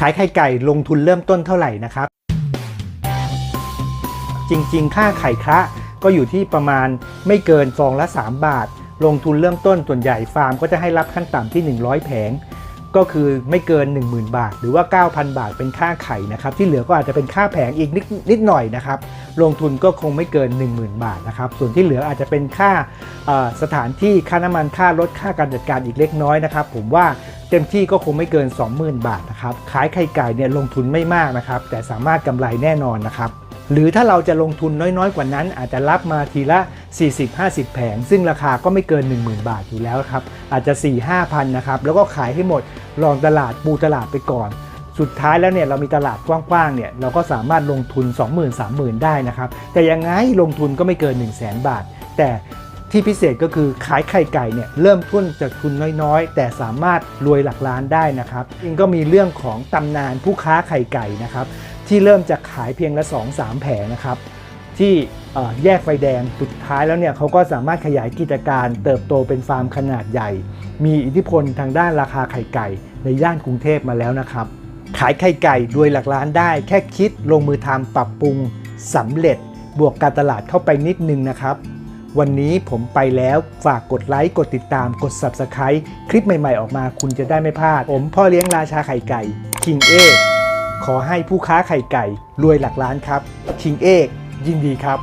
ขายไข่ไก่ลงทุนเริ่มต้นเท่าไหร่นะครับ จริงๆ ค่าไข่คระก็อยู่ที่ประมาณไม่เกินฟองละ 3 บาท ลงทุนเริ่มต้นส่วนใหญ่ฟาร์มก็จะให้รับขั้นต่ำที่ 100 แผง ก็คือไม่เกิน 10,000 บาท หรือว่า 9,000 บาทเป็นค่าไข่นะครับ ที่เหลือก็อาจจะเป็นค่าแผงอีกนิดนิดหน่อยนะครับ ลงทุนก็คงไม่เกิน 10,000 บาทนะครับ ส่วนที่เหลืออาจจะเป็นค่าสถานที่ค่าน้ำมันค่ารถค่าการจัดการอีกเล็กน้อยนะครับ ผมว่า เต็มที่ก็คงไม่เกิน 20,000 บาทนะครับ ขายไข่ไก่เนี่ยลงทุนไม่มากนะครับ แต่สามารถกำไรแน่นอนนะครับ หรือถ้าเราจะลงทุนน้อยๆ กว่านั้น อาจจะรับมาทีละ 40-50 แผง ซึ่งราคาก็ไม่เกิน 10,000 บาทอยู่แล้วครับ อาจจะ 4-5พันนะครับ แล้วก็ขายให้หมด ลองตลาดปูตลาดไปก่อน สุดท้ายแล้วเนี่ยเรามีตลาดกว้างๆ เนี่ยเราก็สามารถลงทุน 20,000-30,000 ได้นะครับ แต่ยังไงลงทุนก็ไม่เกิน 1 0 0 0 0 0 บาท แต่ ที่พิเศษก็คือขายไข่ไก่เนี่ยเริ่มต้นจากทุนน้อยๆ แต่สามารถรวยหลักล้านได้นะครับจริงก็มีเรื่องของตำนานผู้ค้าไข่ไก่นะครับที่เริ่มจากขายเพียงละ 2-3 แผงนะครับที่แยกไฟแดงสุดท้ายแล้วเนี่ยเขาก็สามารถขยายกิจการเติบโตเป็นฟาร์มขนาดใหญ่ มีอิทธิพลทางด้านราคาไข่ไก่ ในย่านกรุงเทพมาแล้วนะครับ ขายไข่ไก่รวยหลักล้านได้ แค่คิดลงมือทำปรับปรุงสำเร็จบวกการตลาดเข้าไปนิดนึงนะครับ วันนี้ผมไปแล้วฝากกดไลค์ กดติดตามกด Subscribe คลิปใหม่ๆออกมาคุณจะได้ไม่พลาด ผมพ่อเลี้ยงราชาไข่ไก่ คิงเอกขอให้ผู้ค้าไข่ไก่ รวยหลักล้านครับ คิงเอกยินดีครับ